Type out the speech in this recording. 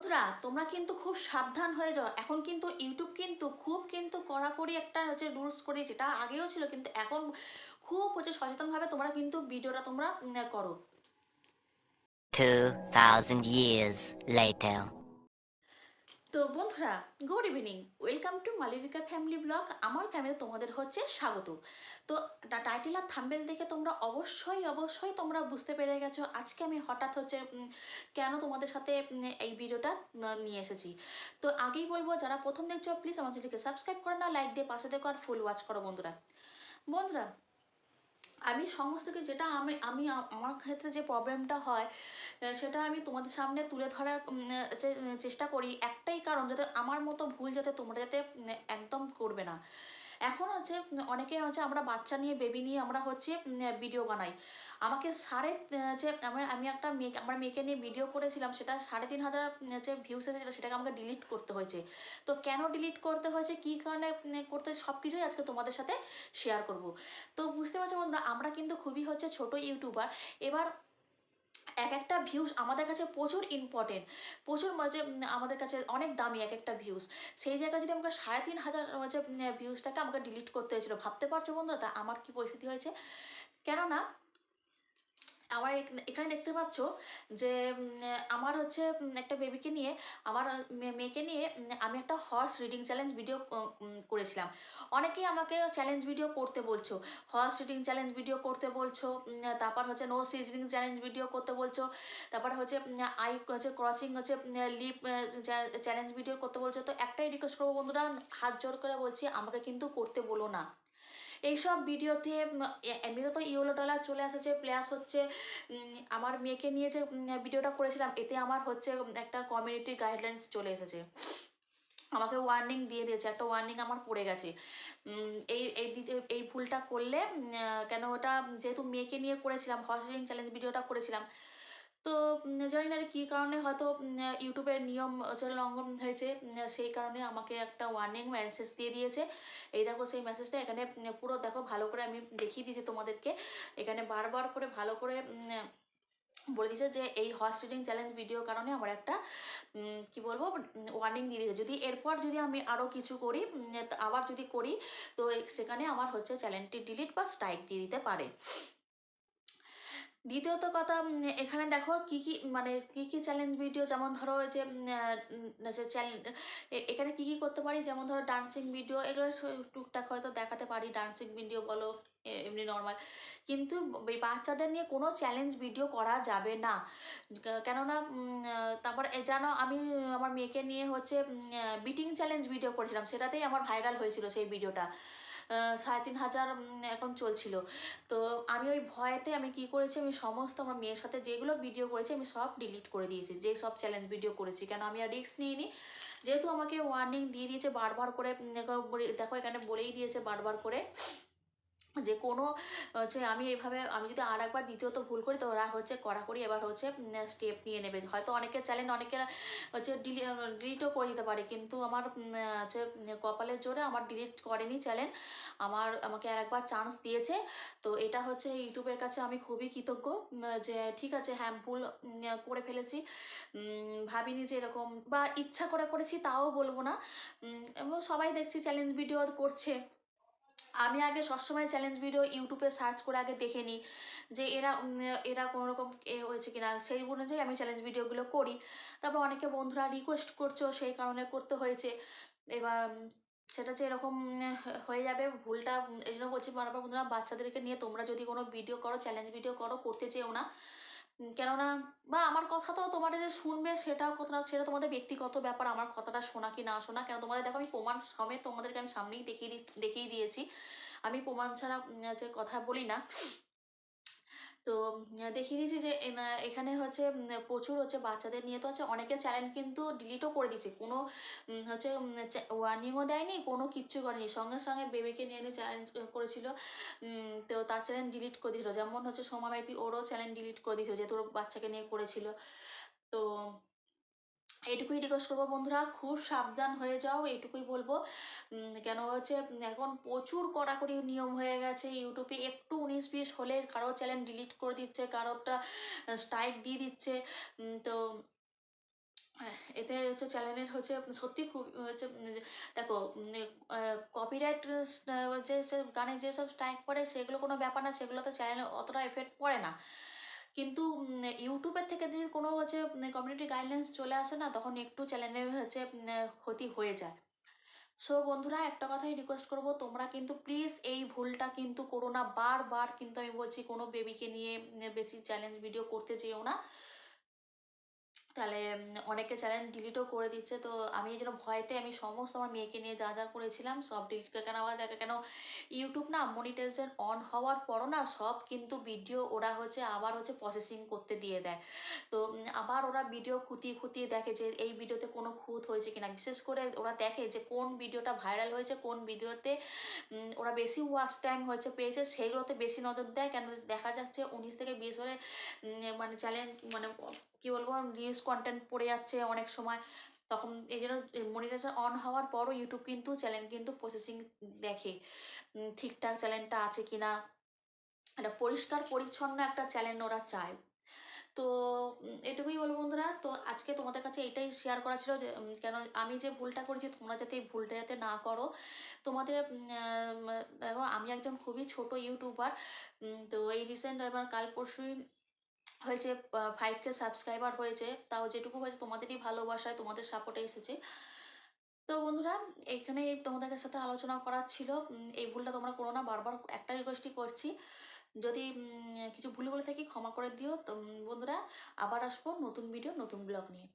বন্ধুরা তোমরা কিন্তু খুব সাবধান হয়ে যাও এখন কিন্তু ইউটিউব কিন্তু খুব কিন্তু কড়াকড়ি একটা হচ্ছে রুলস করে যেটা আগেও ছিল কিন্তু এখন খুব হচ্ছে সচেতনভাবে তোমরা কিন্তু ভিডিওটা তোমরা করো 2,000 years later. তো বন্ধুরা good evening welcome to Malabika family blog আমার ফ্যামিলি তোমাদের হচ্ছে স্বাগত। তো টাইটেল আর থাম্বেল দেখে তোমরা অবশ্যই অবশ্যই তোমরা বুঝতে পেরে গেছো। আজকে আমি হঠাৎ হচ্ছে কেন তোমাদের সাথে এই ভিডিওটা নিয়ে এসেছি। তো আগেই বলব, যারা প্রথম দেখছ প্লিজ আমার চ্যানেলকে সাবস্ক্রাইব করো না লাইক দিয়ে পাশে দেখো আর ফুল ওয়াচ করো বন্ধুরা। বন্ধুরা আমি সমস্ত কিছু যেটা আমি আমি আমার ক্ষেত্রে যে প্রবলেমটা হয় সেটা আমি তোমাদের সামনে তুলে ধরার চেষ্টা করি একটাই কারণ, যাতে আমার মতো ভুল যাতে তোমরা যাতে একদম করবে না। এখন হচ্ছে, অনেকে হচ্ছে আমরা বাচ্চা নিয়ে বেবি নিয়ে আমরা হচ্ছে ভিডিও বানাই। আমাকে সাড়ে যে আমার, আমি একটা মেয়ে আমার মেয়েকে নিয়ে ভিডিও করেছিলাম, সেটা সাড়ে তিন হাজার যে ভিউস এসেছিল, সেটাকে আমাকে ডিলিট করতে হয়েছে। তো কেন ডিলিট করতে হয়েছে, কী কারণে করতে সব কিছুই আজকে তোমাদের সাথে শেয়ার করব। তো বুঝতে পারছ বন্ধুরা, আমরা কিন্তু খুবই হচ্ছে ছোট ইউটিউবার এবার এক একটা ভিউজ আমাদের কাছে প্রচুর ইম্পর্টেন্ট প্রচুর মানে আমাদের কাছে অনেক দামি এক একটা ভিউজ সেই জায়গায় যদি আমাকে সাড়ে তিন হাজার হচ্ছে ভিউজটাকে আমাকে ডিলিট করতে হয়েছিল, ভাবতে পারছ বন্ধুরা? তা আমার কি পরিস্থিতি হয়েছে? কেননা আমার এখানে দেখতে পাচ্ছ যে আমার হচ্ছে একটা বেবিকে নিয়ে, আমার মেয়েকে নিয়ে আমি একটা হর্স রিডিং চ্যালেঞ্জ ভিডিও করেছিলাম। অনেকেই আমাকে চ্যালেঞ্জ ভিডিও করতে বলছো হর্স রিডিং চ্যালেঞ্জ ভিডিও করতে বলছো তারপর হচ্ছে নো সিজনিং চ্যালেঞ্জ ভিডিও করতে বলছো, তারপর হচ্ছে আই হচ্ছে ক্রসিং হচ্ছে লিপ চ্যালেঞ্জ ভিডিও করতে বলছো, তো একটাই রিকোয়েস্ট করব বন্ধুরা, হাত জোর করে বলছি, আমাকে কিন্তু করতে বলো না। এইসব ভিডিওতে উম, এ- এমনিতে তো ইউলো ডলার চলে এসেছে প্লাস হচ্ছে আমার মেয়েকে নিয়ে যে ভিডিওটা করেছিলাম এতে আমার হচ্ছে একটা কমিউনিটি গাইডলাইন্স চলে এসেছে। আমাকে ওয়ার্নিং দিয়ে দিয়েছে একটা ওয়ার্নিং আমার পড়ে গেছে। এই এই এই ভুলটা করলে কেন ওটা যেহেতু মেয়েকে নিয়ে করেছিলাম হর্সিং চ্যালেঞ্জ ভিডিওটা করেছিলাম তো জানি না কি কারণে হয়তো ইউটিউবের নিয়ম লঙ্ঘন হয়েছে সেই কারণে আমাকে একটা ওয়ার্নিং মেসেজ দিয়ে দিয়েছে। এই দেখো সেই মেসেজটা এখানে পুরো দেখো ভালো করে আমি দেখিয়ে দিয়েছি তোমাদেরকে। এখানে বারবার করে ভালো করে বলে দিয়েছে যে এই হর্স রিডিং চ্যালেঞ্জ ভিডিও কারণে আমার একটা কি বলব ওয়ার্নিং দিয়ে দিয়েছে। যদি এরপর যদি আমি আরও কিছু করি আবার যদি করি, তো সেখানে আমার হচ্ছে চ্যালেঞ্জটি ডিলিট বা স্ট্রাইক দিয়ে দিতে পারে। দ্বিতীয়ত কথা এখানে দেখো কি কি মানে কি কি চ্যালেঞ্জ ভিডিও যেমন ধরো যে চ্যালেঞ্জ এখানে কি কি করতে পারি? যেমন ধরো ডান্সিং ভিডিও এগুলো টুকটাক হয়তো দেখাতে পারি ডান্সিং ভিডিও বলো এমনি নর্মাল কিন্তু বাচ্চাদের নিয়ে কোনো চ্যালেঞ্জ ভিডিও করা যাবে না। কেননা তারপর যেন আমি, আমার মেয়েকে নিয়ে হচ্ছে বিটিং চ্যালেঞ্জ ভিডিও করেছিলাম, সেটাতেই আমার ভাইরাল হয়েছিল সেই ভিডিওটা সাড়ে তিন হাজার এখন চলছিল। তো আমি ওই ভয়েতে আমি কি করেছি, আমি সমস্ত আমার মেয়ের সাথে যেগুলো ভিডিও করেছি, আমি সব ডিলিট করে দিয়েছি, যে সব চ্যালেঞ্জ ভিডিও করেছি। কেন আমি আর রিস্ক নিইনি? যেহেতু আমাকে ওয়ার্নিং দিয়ে দিয়েছে বারবার করে দেখো- দেখো এখানে বলেই দিয়েছে বারবার করে। যে কোনো, হচ্ছে আমি এভাবে, আমি যদি আর একবার দ্বিতীয়ত ভুল করি তো ওরা হচ্ছে কড়াকড়ি এবার হচ্ছে স্টেপ নিয়ে নেবে। হয়তো অনেকে চ্যালেঞ্জ অনেকে হচ্ছে ডিলিটও করে দিতে পারে। কিন্তু আমার হচ্ছে, কপালের জোরে আমার ডিলিট করেনি চ্যালেঞ্জ আমার, আমাকে আর একবার চান্স দিয়েছে। তো এটা হচ্ছে ইউটিউবের কাছে আমি খুবই কৃতজ্ঞ যে ঠিক আছে হ্যাঁ ভুল করে ফেলেছি। ভাবিনি যে এরকম বা ইচ্ছা করে করেছি তাও বলব না। এবং সবাই দেখছি চ্যালেঞ্জ ভিডিও করছে। আমি আগে সবসময় চ্যালেঞ্জ ভিডিও ইউটিউবে সার্চ করে আগে দেখে নিই যে এরা এরা কোনো রকম এ হয়েছে কিনা। সেই অনুযায়ী আমি চ্যালেঞ্জ ভিডিওগুলো করি। তারপর অনেকে বন্ধুরা রিকোয়েস্ট করছ সেই কারণে করতে হয়েছে। এবার সেটা যে এরকম হয়ে যাবে, ভুলটা এই জন্য বলছি, বারবার বন্ধুরা, বাচ্চাদেরকে নিয়ে তোমরা যদি কোনো ভিডিও করো চ্যালেঞ্জ ভিডিও করো, করতে চেও না। কেননা, বা আমার কথা তো তোমাদের যে শুনবে সেটাও কথা সেটা তোমাদের ব্যক্তিগত ব্যাপার, আমার কথাটা শোনা কি না শোনা। কেন, তোমাদের দেখো আমি প্রমাণ সমেত তোমাদেরকে আমি সামনেই দেখিয়ে দেখিয়ে দিয়েছি। আমি প্রমাণ ছাড়া যে কথা বলি না। তো দেখিয়ে দিয়েছি যে এখানে হচ্ছে প্রচুর হচ্ছে বাচ্চাদের নিয়ে তো হচ্ছে অনেকে চ্যানেল কিন্তু ডিলিটও করে দিচ্ছে কোনো হচ্ছে ওয়ার্নিংও দেয়নি, কোনো কিচ্ছু করেনি। সঙ্গে সঙ্গে বেবিকে নিয়ে নিয়ে চ্যালেঞ্জ করেছিল তো তার চ্যানেল ডিলিট করে দিয়েছিল। যেমন হচ্ছে সোমা মাইতি ওরও চ্যানেল ডিলিট করে দিয়েছিল যেহেতু ওর বাচ্চাকে নিয়ে করেছিল। তো এটুকুই রিকোয়েস্ট করব বন্ধুরা, খুব সাবধান হয়ে যাও এটুকুই বলব। কেন হচ্ছে, এখন প্রচুর কড়াকড়ি নিয়ম হয়ে গেছে ইউটিউবে, একটু উনিশ বিশ হলে কারও চ্যানেল ডিলিট করে দিচ্ছে, কারোরটা স্ট্রাইক দিয়ে দিচ্ছে। তো, এতে হচ্ছে চ্যানেলের হচ্ছে, সত্যি খুব, হচ্ছে, দেখো কপিরাইট যে গানে যেসব স্ট্রাইক পড়ে, সেগুলো কোনো ব্যাপার না, সেগুলোতে চ্যানেলে অতটা এফেক্ট পড়ে না। কিন্তু ইউটিউবের থেকে যদি কোনো হচ্ছে কমিউনিটি গাইডলাইন্স চলে আসে না, তখন একটু চ্যানেলের হচ্ছে ক্ষতি হয়ে যায়। সো বন্ধুরা, একটা কথাই রিকোয়েস্ট করব, তোমরা কিন্তু প্লিজ এই ভুলটা কিন্তু করো না। বারবার কিন্তু আমি বলছি, কোনো বেবিকে নিয়ে বেশি চ্যালেঞ্জ ভিডিও করতে যেও না। তাহলে অনেকে চ্যানেল ডিলিটও করে দিচ্ছে। তো আমি এই জন্য ভয়তে আমি সমস্ত আমার মেয়েকে নিয়ে যা যা করেছিলাম, সব ডিলিট কেন আবার দেখে, কেন ইউটিউব না মনিটাইজেশন অন হওয়ার পরও না সব কিন্তু ভিডিও ওরা হচ্ছে আবার হচ্ছে প্রসেসিং করতে দিয়ে দেয়। তো আবার ওরা ভিডিও খুঁতিয়ে খুঁতিয়ে দেখে যে এই ভিডিওতে কোনো খুঁত হয়েছে কিনা। বিশেষ করে ওরা দেখে যে কোন ভিডিওটা ভাইরাল হয়েছে, কোন ভিডিওতে ওরা বেশি ওয়াচ টাইম হয়েছে, পেয়েছে সেইগুলোতে বেশি নজর দেয়। কেন? দেখা যাচ্ছে উনিশ থেকে বিশ হলে মানে চ্যালেঞ্জ মানে কি বলব নিউজ কন্টেন্ট পড়ে যাচ্ছে অনেক সময়। তখন এই জন্য মনিটাইজেশন অন হওয়ার পরও ইউটিউব কিন্তু চ্যানেল কিন্তু প্রসেসিং দেখে ঠিকঠাক চ্যানেলটা আছে কি না একটা পরিষ্কার পরিচ্ছন্ন একটা চ্যানেল ওরা চায়। তো এটুকুই বলব বন্ধুরা। তো আজকে তোমাদের কাছে এটাই শেয়ার করা ছিল কেন আমি যে ভুলটা করেছি তোমরা যাতে এই ভুলটা যাতে না করো। তোমাদের দেখো, আমি একজন খুবই ছোট ইউটিউবার তো এই রিসেন্ট এবার কাল পরশুই হয়েছে ফাইভ কে সাবস্ক্রাইবার হয়েছে, তাও যেটুকু হয়েছে তোমাদেরই ভালোবাসায়, তোমাদের সাপোর্টে এসেছে। তো বন্ধুরা এখানে তোমাদের সাথে আলোচনা করার ছিল। এই ভুলটা তোমরা করো না, বারবার একটা রিকোয়েস্টই করছি। যদি কিছু ভুল বলে থাকি ক্ষমা করে দিও। তো বন্ধুরা, আবার আসব নতুন ভিডিও নতুন ব্লগ নিয়ে।